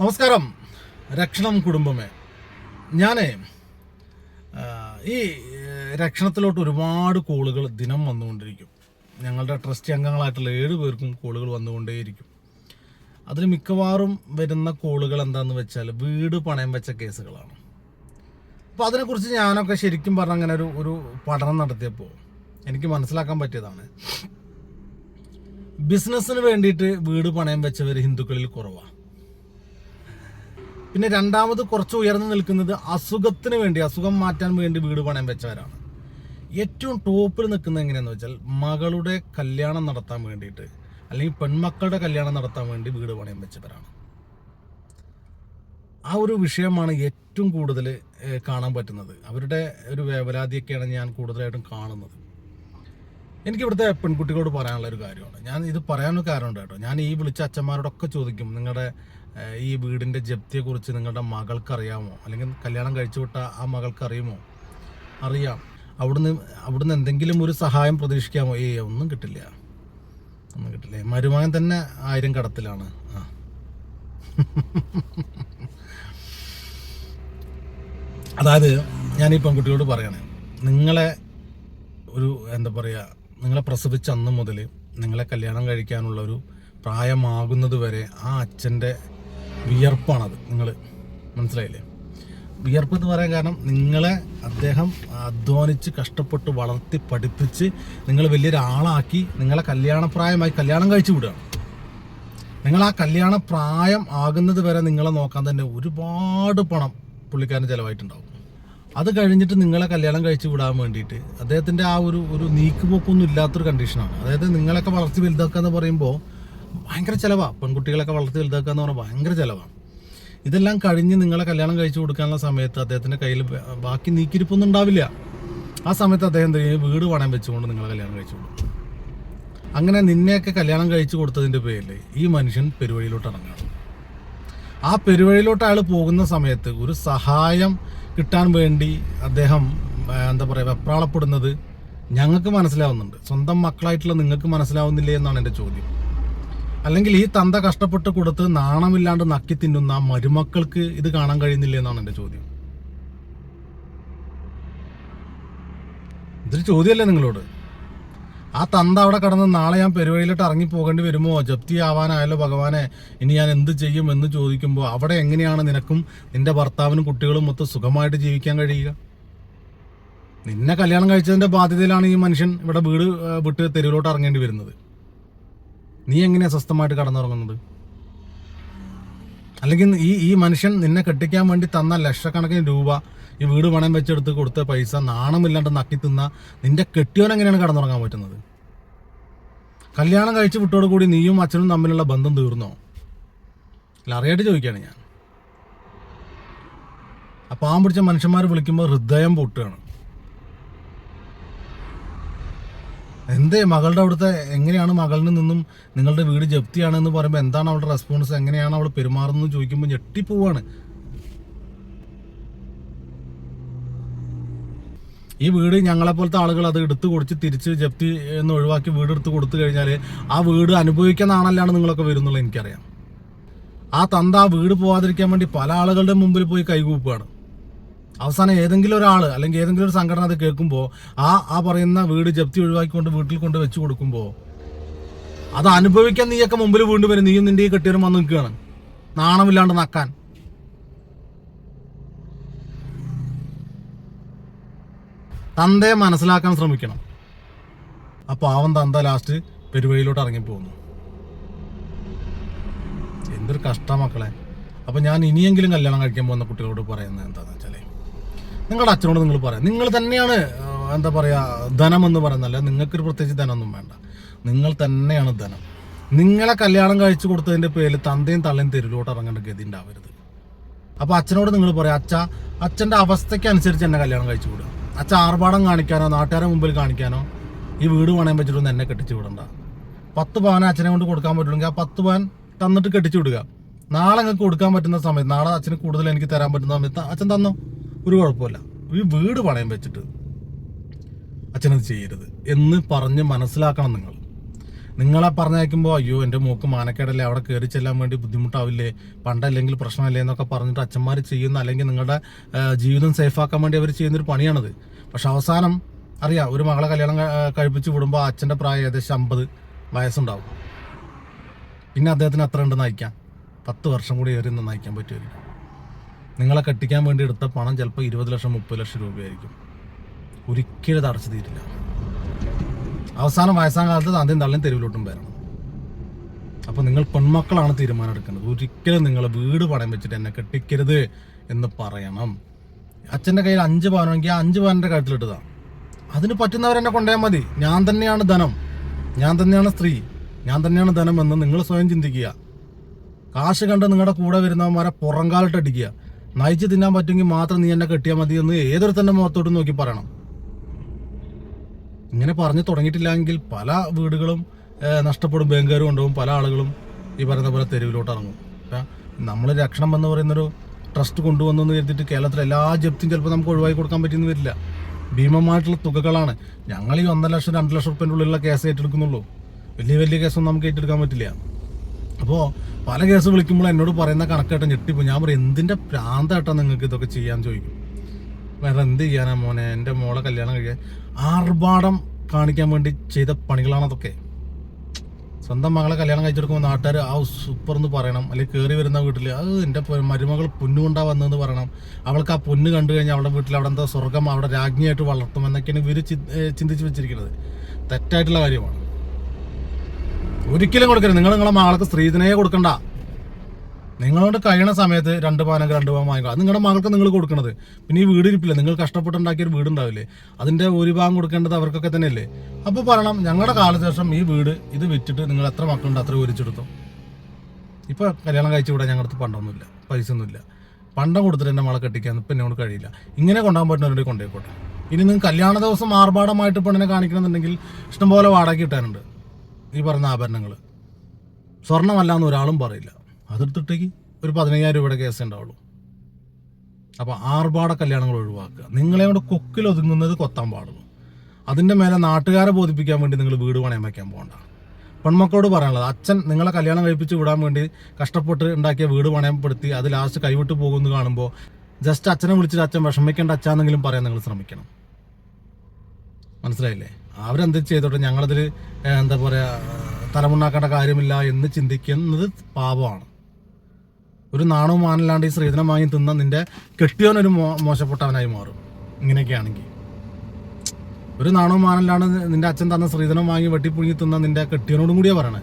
നമസ്കാരം. രക്ഷണം കുടുംബമേ. ഞാൻ ഈ രക്ഷണത്തിലോട്ട് ഒരുപാട് കോളുകൾ ദിനം വന്നുകൊണ്ടിരിക്കും. ഞങ്ങളുടെ ട്രസ്റ്റ് അംഗങ്ങളായിട്ടുള്ള ഏഴ് പേർക്കും കോളുകൾ വന്നുകൊണ്ടേയിരിക്കും. അതിൽ മിക്കവാറും വരുന്ന കോളുകൾ എന്താണെന്ന് വെച്ചാൽ വീട് പണയം വെച്ച കേസുകളാണ്. അപ്പോൾ അതിനെക്കുറിച്ച് ഞാനൊക്കെ ശരിക്കും പറഞ്ഞ അങ്ങനെ ഒരു ഒരു പഠനം നടത്തിയപ്പോൾ എനിക്ക് മനസ്സിലാക്കാൻ പറ്റിയതാണ്. ബിസിനസ്സിന് വേണ്ടിയിട്ട് വീട് പണയം വെച്ചവർ ഹിന്ദുക്കളിൽ കുറവാണ് പിന്നെ രണ്ടാമത് കുറച്ച് ഉയർന്നു നിൽക്കുന്നത് അസുഖത്തിന് വേണ്ടി അസുഖം മാറ്റാൻ വേണ്ടി വീട് പണയം വെച്ചവരാണ്. ഏറ്റവും ടോപ്പിൽ നിൽക്കുന്നത് എങ്ങനെയാന്ന് വെച്ചാൽ മകളുടെ കല്യാണം നടത്താൻ വേണ്ടിയിട്ട് അല്ലെങ്കിൽ പെൺമക്കളുടെ കല്യാണം നടത്താൻ വേണ്ടി വീട് പണയം വെച്ചവരാണ്. ആ ഒരു വിഷയമാണ് ഏറ്റവും കൂടുതൽ കാണാൻ പറ്റുന്നത്. അവരുടെ ഒരു വേവലാതിയൊക്കെയാണ് ഞാൻ കൂടുതലായിട്ടും കാണുന്നത്. എനിക്ക് ഇവിടുത്തെ പെൺകുട്ടികളോട് പറയാനുള്ള ഒരു കാര്യമാണ്. ഞാൻ ഇത് പറയാനൊരു കാരണമുണ്ട് കേട്ടോ. ഞാൻ ഈ വിളിച്ച അച്ഛന്മാരോടൊക്കെ ചോദിക്കും നിങ്ങളുടെ ഈ വീടിന്റെ ജപ്തിയെക്കുറിച്ച് നിങ്ങളുടെ മകൾക്കറിയാമോ? അല്ലെങ്കിൽ കല്യാണം കഴിച്ചു വിട്ട ആ മകൾക്കറിയുമോ? അറിയാം. അവിടുന്ന് അവിടുന്ന് എന്തെങ്കിലും ഒരു സഹായം പ്രതീക്ഷിക്കാമോ? ഏ ഒന്നും കിട്ടില്ല. ഒന്നും കിട്ടില്ല. മരുമകൻ തന്നെ ആയിരം കടത്തിലാണ്. ആ. അതായത് ഞാൻ ഈ പെൺകുട്ടിയോട് പറയണേ നിങ്ങളെ ഒരു എന്താ പറയുക നിങ്ങളെ പ്രസവിച്ച അന്ന് മുതൽ നിങ്ങളെ കല്യാണം കഴിക്കാനുള്ള ഒരു പ്രായമാകുന്നത് വരെ ആ അച്ഛന്റെ വിയർപ്പാണത് നിങ്ങൾ മനസ്സിലായില്ലേ? വിയർപ്പ് എന്ന് പറയാൻ കാരണം നിങ്ങളെ അദ്ദേഹം അധ്വാനിച്ച് കഷ്ടപ്പെട്ട് വളർത്തി പഠിപ്പിച്ച് നിങ്ങൾ വലിയൊരാളാക്കി നിങ്ങളെ കല്യാണപ്രായമായി കല്യാണം കഴിച്ചു വിടുകയാണ്. നിങ്ങൾ ആ കല്യാണ പ്രായം ആകുന്നത് വരെ നിങ്ങളെ നോക്കാൻ തന്നെ ഒരുപാട് പണം പുള്ളിക്കാരന് ചിലവായിട്ടുണ്ടാവും. അത് കഴിഞ്ഞിട്ട് നിങ്ങളെ കല്യാണം കഴിച്ചു വിടാൻ വേണ്ടിയിട്ട് അദ്ദേഹത്തിന്റെ ആ ഒരു ഒരു നീക്കുപോക്കൊന്നും ഇല്ലാത്തൊരു കണ്ടീഷനാണ് അതായത് നിങ്ങളൊക്കെ വളർത്തി വലുതാക്കുക എന്ന് പറയുമ്പോൾ ഭയങ്കര ചിലവാണ് പെൺകുട്ടികളൊക്കെ വളർത്തി വലുതാക്കുക എന്ന് പറഞ്ഞാൽ ഭയങ്കര ചിലവാണ് ഇതെല്ലാം കഴിഞ്ഞ് നിങ്ങളെ കല്യാണം കഴിച്ചു കൊടുക്കാനുള്ള സമയത്ത് അദ്ദേഹത്തിന്റെ കയ്യിൽ ബാക്കി നീക്കിരിപ്പൊന്നും ഉണ്ടാവില്ല. ആ സമയത്ത് അദ്ദേഹം വീട് പണയം വെച്ചുകൊണ്ട് നിങ്ങളെ കല്യാണം കഴിച്ചു കൊടുക്കും അങ്ങനെ നിന്നെയൊക്കെ കല്യാണം കഴിച്ചു കൊടുത്തതിന്റെ പേരിൽ ഈ മനുഷ്യൻ പെരുവഴിയിലോട്ട് ഇറങ്ങുകയാണ്. ആ പെരുവഴിയിലോട്ട് അയാൾ പോകുന്ന സമയത്ത് ഒരു സഹായം കിട്ടാൻ വേണ്ടി അദ്ദേഹം എന്താ പറയുക വെപ്രാളപ്പെടുന്നത് ഞങ്ങൾക്ക് മനസ്സിലാവുന്നുണ്ട്. സ്വന്തം മക്കളായിട്ടുള്ള നിങ്ങൾക്ക് മനസ്സിലാവുന്നില്ലേ എന്നാണ് എന്റെ ചോദ്യം. അല്ലെങ്കിൽ ഈ തന്ത കഷ്ടപ്പെട്ട് കൊടുത്ത് നാണമില്ലാണ്ട് നക്കി തിന്നുന്ന മരുമക്കൾക്ക് ഇത് കാണാൻ കഴിയുന്നില്ല എന്നാണ് എന്റെ ചോദ്യം. ഇതൊരു ചോദ്യമല്ലേ നിങ്ങളോട്? ആ തന്ത അവിടെ കടന്ന് നാളെ ഞാൻ പെരുവഴിയിലോട്ട് ഇറങ്ങി പോകേണ്ടി വരുമോ? ജപ്തി ആവാനായാലോ ഭഗവാനെ ഇനി ഞാൻ എന്ത് ചെയ്യും എന്ന് ചോദിക്കുമ്പോൾ അവിടെ എങ്ങനെയാണ് നിനക്കും നിന്റെ ഭർത്താവിനും കുട്ടികളും മൊത്തം സുഖമായിട്ട് ജീവിക്കാൻ കഴിയുക? നിന്നെ കല്യാണം കഴിച്ചതിന്റെ ബാധ്യതയിലാണ് ഈ മനുഷ്യൻ ഇവിടെ വീട് വിട്ട് തെരുവിലോട്ട് ഇറങ്ങേണ്ടി വരുന്നത്. നീ എങ്ങനെയാ സ്വസ്ഥമായിട്ട് കടന്നുറങ്ങുന്നത്? അല്ലെങ്കിൽ ഈ ഈ മനുഷ്യൻ നിന്നെ കെട്ടിക്കാൻ വേണ്ടി തന്ന ലക്ഷക്കണക്കിന് രൂപ ഈ വീട് പണയം വെച്ചെടുത്ത് കൊടുത്ത പൈസ നാണമില്ലാണ്ട് നക്കി തിന്ന നിന്റെ കെട്ടിയോൻ എങ്ങനെയാണ് കടന്നുറങ്ങാൻ പറ്റുന്നത്? കല്യാണം കഴിച്ച് വിട്ടോട് കൂടി നീയും അച്ഛനും തമ്മിലുള്ള ബന്ധം തീർന്നോ? അല്ല അറിയായിട്ട് ചോദിക്കുകയാണ് ഞാൻ. ആ പിടിച്ച മനുഷ്യന്മാർ വിളിക്കുമ്പോൾ ഹൃദയം പൊട്ടുകയാണ്. എന്തേ മകളുടെ അവിടുത്തെ എങ്ങനെയാണ് മകളിൽ നിന്നും നിങ്ങളുടെ വീട് ജപ്തിയാണെന്ന് പറയുമ്പോൾ എന്താണ് അവളുടെ റെസ്പോൺസ് എങ്ങനെയാണ് അവൾ പെരുമാറുന്നത് ചോദിക്കുമ്പോൾ ഞെട്ടിപ്പോവാണ്. ഈ വീട് ഞങ്ങളെപ്പോലത്തെ ആളുകൾ അത് എടുത്തു കൊടുത്ത് തിരിച്ച് ജപ്തി എന്ന് ഒഴിവാക്കി വീട് എടുത്ത് കൊടുത്തു കഴിഞ്ഞാൽ ആ വീട് അനുഭവിക്കുന്ന ആണല്ലാണ് നിങ്ങളൊക്കെ വരുന്നുള്ളത് എനിക്കറിയാം. ആ തന്ത ആ വീട് പോവാതിരിക്കാൻ വേണ്ടി പല ആളുകളുടെ മുമ്പിൽ പോയി കൈകൂപ്പുകയാണ്. അവസാനം ഏതെങ്കിലും ഒരാൾ അല്ലെങ്കിൽ ഏതെങ്കിലും ഒരു സംഘടന അത് കേൾക്കുമ്പോൾ ആ ആ പറയുന്ന വീട് ജപ്തി ഒഴിവാക്കിക്കൊണ്ട് വീട്ടിൽ കൊണ്ട് വെച്ച് കൊടുക്കുമ്പോൾ അത് അനുഭവിക്കാൻ നീയൊക്കെ മുമ്പിൽ വീണ്ടും വരും. നീയും നിന്റെ ഈ കെട്ടിയവരും വന്ന് നിൽക്കുകയാണ്. നാണമില്ലാണ്ട് നക്കാൻ. തന്തയെ മനസ്സിലാക്കാൻ ശ്രമിക്കണം. അപ്പോൾ അവൻ തന്ത ലാസ്റ്റ് പെരുവഴിയിലോട്ട് ഇറങ്ങി പോകുന്നു എന്തൊരു കഷ്ട മക്കളെ. അപ്പൊ ഞാൻ ഇനിയെങ്കിലും കല്യാണം കഴിക്കാൻ പോകുന്ന കുട്ടികളോട് പറയുന്നത് എന്താണെന്ന് വെച്ചാൽ നിങ്ങളുടെ അച്ഛനോട് നിങ്ങൾ പറയാം. നിങ്ങൾ തന്നെയാണ് എന്താ പറയുക ധനം എന്ന് പറയുന്നതല്ല നിങ്ങൾക്കൊരു പ്രത്യേകിച്ച് ധനമൊന്നും വേണ്ട. നിങ്ങൾ തന്നെയാണ് ധനം. നിങ്ങളെ കല്യാണം കഴിച്ചു കൊടുത്തതിന്റെ പേരിൽ തന്തയും തള്ളയും തെരുവിലോട്ട് ഇറങ്ങേണ്ട ഗതി ഉണ്ടാവരുത്. അപ്പോൾ അച്ഛനോട് നിങ്ങൾ പറയാം അച്ഛ അച്ഛന്റെ അവസ്ഥയ്ക്ക് അനുസരിച്ച് എന്നെ കല്യാണം കഴിച്ചു വിടുക. അച്ഛൻ ആർഭാടം കാണിക്കാനോ നാട്ടുകാരെ മുമ്പിൽ കാണിക്കാനോ ഈ വീട് പണയം വെച്ചിട്ടൊന്നും എന്നെ കെട്ടിച്ചു വിടണ്ട. പത്ത് പവൻ അച്ഛനെ കൊണ്ട് കൊടുക്കാൻ പറ്റുമെങ്കിൽ ആ പത്ത് പവൻ തന്നിട്ട് കെട്ടിച്ചു വിടുക. നാളെ നിങ്ങൾക്ക് കൊടുക്കാൻ പറ്റുന്ന സമയത്ത് നാളെ അച്ഛന് കൂടുതൽ എനിക്ക് തരാൻ പറ്റുന്ന സമയത്ത് അച്ഛൻ തന്നോ. ഒരു കുഴപ്പമില്ല. ഈ വീട് പണയം വെച്ചിട്ട് അച്ഛനത് ചെയ്യരുത് എന്ന് പറഞ്ഞ് മനസ്സിലാക്കണം നിങ്ങൾ. നിങ്ങളെ പറഞ്ഞയക്കുമ്പോൾ അയ്യോ എന്റെ മൂക്ക് മാനക്കേടല്ലേ അവിടെ കയറി ചെല്ലാൻ വേണ്ടി ബുദ്ധിമുട്ടാവില്ലേ പണ്ടല്ലെങ്കിൽ പ്രശ്നമല്ലേ എന്നൊക്കെ പറഞ്ഞിട്ട് അച്ഛന്മാർ ചെയ്യുന്ന അല്ലെങ്കിൽ നിങ്ങളുടെ ജീവിതം സേഫാക്കാൻ വേണ്ടി അവർ ചെയ്യുന്നൊരു പണിയാണത്. പക്ഷെ അവസാനം അറിയാം ഒരു മകളെ കല്യാണം കഴിപ്പിച്ച് വിടുമ്പോൾ അച്ഛന്റെ പ്രായം ഏകദേശം അമ്പത് വയസ്സുണ്ടാവും. പിന്നെ അദ്ദേഹത്തിന് അത്ര ഉണ്ട് നയിക്കാം. പത്ത് വർഷം കൂടി ഏറി നിന്ന് നയിക്കാൻ പറ്റുമായിരിക്കും. നിങ്ങളെ കെട്ടിക്കാൻ വേണ്ടി എടുത്ത പണം ചിലപ്പോൾ ഇരുപത് ലക്ഷം മുപ്പത് ലക്ഷം രൂപയായിരിക്കും. ഒരിക്കലും ഇത് അടച്ചു തീരില്ല. അവസാനം വയസ്സാം കാലത്ത് ആദ്യം തള്ളിയും തെരുവിലോട്ടും വരണം. അപ്പോൾ നിങ്ങൾ പെൺമക്കളാണ് തീരുമാനം എടുക്കുന്നത് ഒരിക്കലും നിങ്ങൾ വീട് പണയം വെച്ചിട്ട് എന്നെ കെട്ടിക്കരുത് എന്ന് പറയണം. അച്ഛന്റെ കയ്യിൽ അഞ്ച് പവനാണെങ്കിൽ ആ അഞ്ച് പവന്റെ കഴുത്തിലിട്ടതാണ് അതിന് പറ്റുന്നവരെന്നെ കൊണ്ടുപോയാൽ മതി. ഞാൻ തന്നെയാണ് ധനം. ഞാൻ തന്നെയാണ് സ്ത്രീ. ഞാൻ തന്നെയാണ് ധനം എന്ന് നിങ്ങൾ സ്വയം ചിന്തിക്കുക. കാശ് കണ്ട് നിങ്ങളുടെ കൂടെ വരുന്നവന്മാരെ പുറങ്കാലിട്ട് അടിക്കുക. നയിച്ച് തിന്നാൻ പറ്റുമെങ്കിൽ മാത്രം നീ എന്നെ കെട്ടിയാൽ മതി എന്ന് ഏതൊരു തന്നെ മുഖത്തോട്ട് നോക്കി പറയണം. ഇങ്ങനെ പറഞ്ഞു തുടങ്ങിയിട്ടില്ലെങ്കിൽ പല വീടുകളും നഷ്ടപ്പെടും ബാങ്കുകാരും ഉണ്ടാവും പല ആളുകളും ഈ പറയുന്ന പോലെ തെരുവിലോട്ട് ഇറങ്ങും. നമ്മൾ രക്ഷണം എന്ന് പറയുന്നൊരു ട്രസ്റ്റ് കൊണ്ടുവന്നു എന്ന് കരുതിയിട്ട് കേരളത്തിലെ എല്ലാ ജപ്തിയും ചിലപ്പോൾ നമുക്ക് ഒഴിവാക്കി കൊടുക്കാൻ പറ്റിയെന്ന് വരില്ല. ഭീമമായിട്ടുള്ള തുകകളാണ്. ഞങ്ങൾ ഈ ഒന്നര ലക്ഷം രണ്ട് ലക്ഷം റുപ്യന്റെ ഉള്ളിലുള്ള കേസ് ഏറ്റെടുക്കുന്നുള്ളൂ. വലിയ വലിയ കേസൊന്നും നമുക്ക് ഏറ്റെടുക്കാൻ പറ്റില്ല. അപ്പോൾ പല കേസ് വിളിക്കുമ്പോൾ എന്നോട് പറയുന്ന കണക്കേട്ടൻ ഞെട്ടിപ്പോൾ ഞാൻ പറയും എന്തിന്റെ പ്രാന്തായിട്ടാണ് നിങ്ങൾക്ക് ഇതൊക്കെ ചെയ്യാൻ? ചോദിക്കും. വേറെ എന്ത് ചെയ്യാനാ മോനെ? എന്റെ മോളെ കല്യാണം കഴിക്കാൻ ആർഭാടം കാണിക്കാൻ വേണ്ടി ചെയ്ത പണികളാണ് അതൊക്കെ. സ്വന്തം മകളെ കല്യാണം കഴിച്ചെടുക്കുമ്പോൾ നാട്ടുകാർ ആ സൂപ്പർ എന്ന് പറയണം. അല്ലെങ്കിൽ കയറി വരുന്ന വീട്ടിൽ അത് എന്റെ മരുമകൾ പൊന്നുകൊണ്ടാ വന്നതെന്ന് പറയണം. അവൾക്ക് ആ പൊന്ന് കണ്ടു കഴിഞ്ഞാൽ അവളുടെ വീട്ടിൽ അവിടെ എന്താ സ്വർഗം അവിടെ രാജ്ഞിയായിട്ട് വളർത്തും എന്നൊക്കെയാണ് ഇവർ ചിന്തിച്ച് വെച്ചിരിക്കുന്നത്. തെറ്റായിട്ടുള്ള കാര്യമാണ്. ഒരിക്കലും കൊടുക്കരുത്. നിങ്ങൾ നിങ്ങളെ മകൾക്ക് സ്ത്രീധനയെ കൊടുക്കണ്ട. നിങ്ങളോട് കഴിയണ സമയത്ത് രണ്ട് പാനൊക്കെ രണ്ട് പാൻ വാങ്ങിക്കുക അത് നിങ്ങളുടെ മകൾക്ക് നിങ്ങൾ കൊടുക്കണത്. പിന്നെ ഈ വീട് ഇരിപ്പില്ല നിങ്ങൾ കഷ്ടപ്പെട്ടുണ്ടാക്കിയ ഒരു വീട് ഉണ്ടാവില്ലേ അതിന്റെ ഒരു ഭാഗം കൊടുക്കേണ്ടത് അവർക്കൊക്കെ തന്നെയല്ലേ? അപ്പോൾ പറയണം ഞങ്ങളുടെ കാലശേഷം ഈ വീട് ഇത് വിറ്റിട്ട് നിങ്ങൾ എത്ര മക്കളുണ്ട് അത്ര ഒരിച്ചെടുത്തു. ഇപ്പോൾ കല്യാണം കഴിച്ചു വിടാൻ ഞങ്ങളുടെ പണ്ടൊന്നുമില്ല. പൈസ ഒന്നുമില്ല പണ്ടം കൊടുത്തിട്ട് എന്റെ മകളെ കെട്ടിക്കാൻ ഇപ്പം എന്നോട് കഴിയില്ല. ഇങ്ങനെ കൊണ്ടുപോകാൻ പറ്റുന്നവരുടെ കൊണ്ടുപോയിക്കോട്ടെ ഇനി നിങ്ങൾ കല്യാണ ദിവസം ആർഭാടമായിട്ട് പെണ്ണിനെ കാണിക്കണമെന്നുണ്ടെങ്കിൽ ഇഷ്ടംപോലെ വാടക കിട്ടാനുണ്ട്. ഈ പറഞ്ഞ ആഭരണങ്ങൾ സ്വർണമല്ല എന്ന് ഒരാളും പറയില്ല. അതെടുത്തിട്ടേക്ക് ഒരു പതിനയ്യായിരം രൂപയുടെ കേസ് ഉണ്ടാവുള്ളൂ. അപ്പോൾ ആർഭാട കല്യാണങ്ങൾ ഒഴിവാക്കുക. നിങ്ങളെ കൊണ്ട് കൊക്കിൽ ഒതുങ്ങുന്നത് കൊത്താൻ പാടുള്ളൂ. അതിന്റെ മേലെ നാട്ടുകാരെ ബോധിപ്പിക്കാൻ വേണ്ടി നിങ്ങൾ വീട് പണയം വയ്ക്കാൻ പോകണ്ട. പെൺമക്കളോട് പറയാനുള്ളത് അച്ഛൻ നിങ്ങളെ കല്യാണം കഴിപ്പിച്ച് വിടാൻ വേണ്ടി കഷ്ടപ്പെട്ട് ഉണ്ടാക്കിയ വീട് പണയപ്പെടുത്തി അത് ലാസ്റ്റ് കൈവിട്ട് പോകുമെന്ന് കാണുമ്പോൾ ജസ്റ്റ് അച്ഛനെ വിളിച്ചിട്ട് അച്ഛൻ വിഷമിക്കേണ്ട അച്ഛാന്നെങ്കിലും പറയാൻ നിങ്ങൾ ശ്രമിക്കണം. മനസ്സിലായില്ലേ? അവരെന്ത് ചെയ്തോട്ടെ ഞങ്ങളതിൽ എന്താ പറയുക തലമുണ്ടാക്കേണ്ട കാര്യമില്ല എന്ന് ചിന്തിക്കുന്നത് പാപമാണ്. ഒരു നാണവും മാനല്ലാണ്ട് ഈ സ്ത്രീധനം വാങ്ങി തിന്ന നിന്റെ കെട്ടിയോനൊരു മോ മോശപ്പെട്ടവനായി മാറും. ഇങ്ങനെയൊക്കെയാണെങ്കിൽ ഒരു നാണവും മാനല്ലാണ്ട് നിന്റെ അച്ഛൻ തന്ന സ്ത്രീധനം വാങ്ങി വെട്ടിപ്പുഴുങ്ങി തിന്ന നിന്റെ കെട്ടിയോനോടും കൂടിയാണ് പറയണേ.